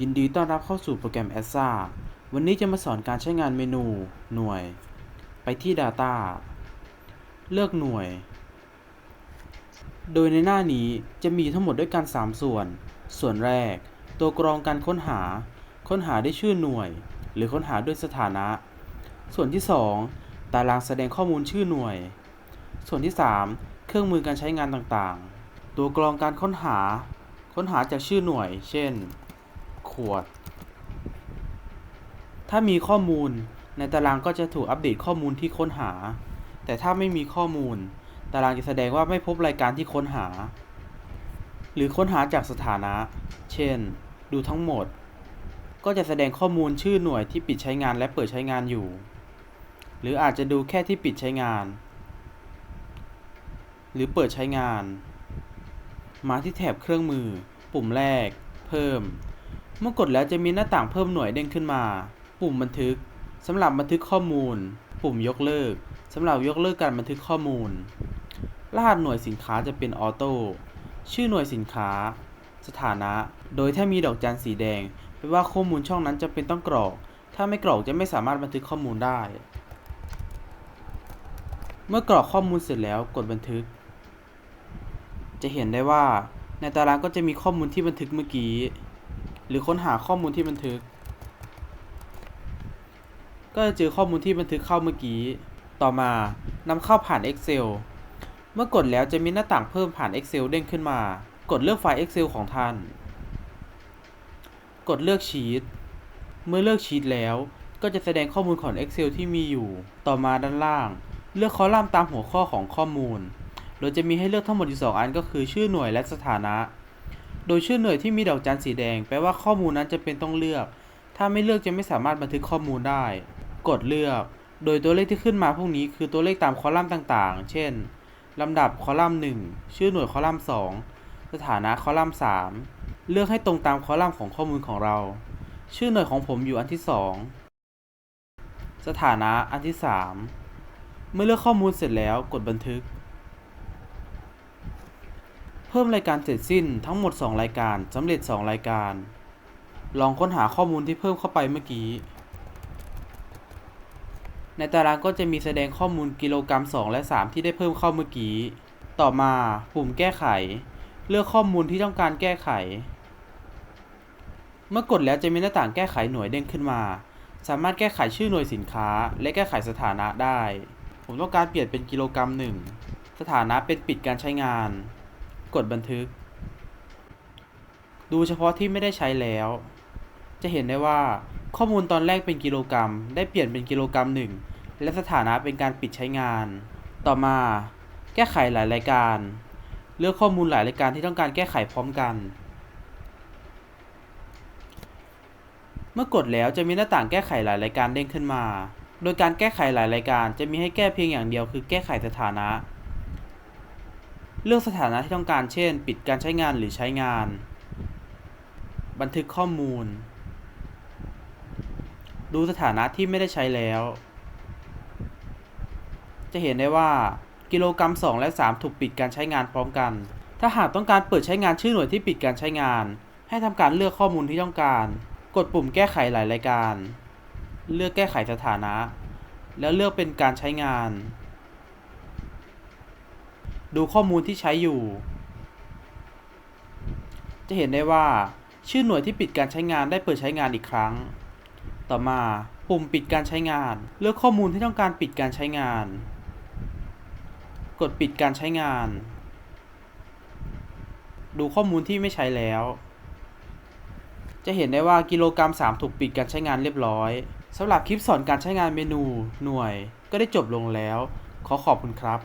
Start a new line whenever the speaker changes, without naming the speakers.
ยินดีต้อนรับเข้าสู่โปรแกรม a s a วันนี้จะมาสอนการใช้งานเมนู หน่วย ไปที่ Data เลือกหน่วย โดยในหน้านี้จะมีทั้งหมดด้วยกัน 3 ส่วน ส่วนแรก ตัวกรองการค้นหา ค้นหาด้วยชื่อหน่วย หรือค้นหาด้วยสถานะ ส่วนที่ 2 ตารางแสดงข้อมูลชื่อหน่วย ส่วนที่ 3 เครื่องมือการใช้งานต่างๆ ตัวกรองการค้นหา ค้นหาจากชื่อหน่วย เช่น ขวด ถ้ามีข้อมูลในตารางก็จะถูกอัปเดตข้อมูลที่ค้นหา แต่ถ้าไม่มีข้อมูล ตารางจะแสดงว่าไม่พบรายการที่ค้นหา หรือค้นหาจากสถานะ เช่น ดูทั้งหมด ก็จะแสดงข้อมูลชื่อหน่วยที่ปิดใช้งานและเปิดใช้งานอยู่ หรืออาจจะดูแค่ที่ปิดใช้งาน หรือเปิดใช้งาน มาที่แถบเครื่องมือ ปุ่มแรก เพิ่ม เมื่อกดแล้วจะมีหน้าต่างเพิ่มหน่วยเด้งขึ้นมา ปุ่มบันทึกสำหรับบันทึกข้อมูล ปุ่มยกเลิกสำหรับยกเลิกการบันทึกข้อมูล รหัสหน่วยสินค้าจะเป็นออโต้ชื่อหน่วยสินค้า สถานะ โดยถ้ามีดอกจันสีแดงแปลว่าข้อมูลช่องนั้นจะเป็นต้องกรอก ถ้าไม่กรอกจะไม่สามารถบันทึกข้อมูลได้ เมื่อกรอกข้อมูลเสร็จแล้วกดบันทึก จะเห็นได้ว่า ในตารางก็จะมีข้อมูลที่บันทึกเมื่อกี้ หรือค้นหาข้อมูลที่บันทึก ก็จะเจอข้อมูลที่บันทึกเข้าเมื่อกี้ ต่อมานำเข้าผ่าน Excel เมื่อกดแล้วจะมีหน้าต่างเพิ่มผ่าน Excel เด้งขึ้นมา กดเลือกไฟล์ Excel ของท่าน กดเลือกชีต เมื่อเลือกชีตแล้วก็จะแสดงข้อมูลของ Excel ที่มีอยู่ ต่อมาด้านล่าง เลือกคอลัมน์ตามหัวข้อของข้อมูล โดยจะมีให้เลือกทั้งหมดอยู่ 2 อันก็คือชื่อหน่วยและสถานะ โดยชื่อหน่วยที่มีดอกจันสีแดง แปลว่าข้อมูลนั้นจะเป็นต้องเลือก ถ้าไม่เลือกจะไม่สามารถบันทึกข้อมูลได้ กดเลือก โดยตัวเลขที่ขึ้นมาพวกนี้คือตัวเลขตามคอลัมน์ต่างๆ เช่น ลำดับคอลัมน์ 1 ชื่อหน่วยคอลัมน์ 2 สถานะคอลัมน์ 3 เลือกให้ตรงตามคอลัมน์ของข้อมูลของเรา ชื่อหน่วยของผมอยู่อันที่ 2 สถานะอันที่ 3 เมื่อเลือกข้อมูลเสร็จแล้วกดบันทึก พิ่มรายการเสร็จสิ้นทั้งหมด 2 รายการสำเร็จ 2 รายการ ลองค้นหาข้อมูลที่เพิ่มเข้าไปเมื่อกี้ ในตารางก็จะมีแสดงข้อมูลกิโลกรัม 2 และ 3 ที่ได้เพิ่มเข้าเมื่อกี้ ต่อมาปุ่มแก้ไข เลือกข้อมูลที่ต้องการแก้ไข เมื่อกดแล้วจะมีหน้าต่างแก้ไขหน่วยเด้งขึ้นมา สามารถแก้ไขชื่อหน่วยสินค้า และแก้ไขสถานะได้ ผมต้องการเปลี่ยนเป็นกิโลกรัมหนึ่งสถานะเป็นปิดการใช้งาน กดบันทึก ดูเฉพาะที่ไม่ได้ใช้แล้ว จะเห็นได้ว่าข้อมูลตอนแรกเป็นกิโลกรัม ได้เปลี่ยนเป็นกิโลกรัมหนึ่งและสถานะเป็นการปิดใช้งาน ต่อมาแก้ไขหลายรายการ เลือกข้อมูลหลายรายการที่ต้องการแก้ไขพร้อมกัน เมื่อกดแล้วจะมีหน้าต่างแก้ไขหลายรายการเด้งขึ้นมา โดยการแก้ไขหลายรายการจะมีให้แก้เพียงอย่างเดียวคือแก้ไขสถานะ เลือกสถานะที่ต้องการ เช่น ปิดการใช้งานหรือใช้งาน บันทึกข้อมูล ดูสถานะที่ไม่ได้ใช้แล้ว จะเห็นได้ว่ากิโลกรัม 2 และ 3 ถูกปิดการใช้งานพร้อมกัน ถ้าหากต้องการเปิดใช้งานชื่อหน่วยที่ปิดการใช้งาน ให้ทำการเลือกข้อมูลที่ต้องการ กดปุ่มแก้ไขหลายรายการ เลือกแก้ไขสถานะ แล้วเลือกเป็นการใช้งาน ดูข้อมูลที่ใช้อยู่ จะเห็นได้ว่า ชื่อหน่วยที่ปิดการใช้งานได้เปิดใช้งานอีกครั้ง ต่อมาปุ่มปิดการใช้งาน เลือกข้อมูลที่ต้องการปิดการใช้งาน กดปิดการใช้งาน ดูข้อมูลที่ไม่ใช้แล้ว จะเห็นได้ว่ากิโลกรัม 3 ถูกปิดการใช้งานเรียบร้อยสำหรับคลิปสอนการใช้งานเมนูหน่วย ก็ได้จบลงแล้ว ขอขอบคุณครับ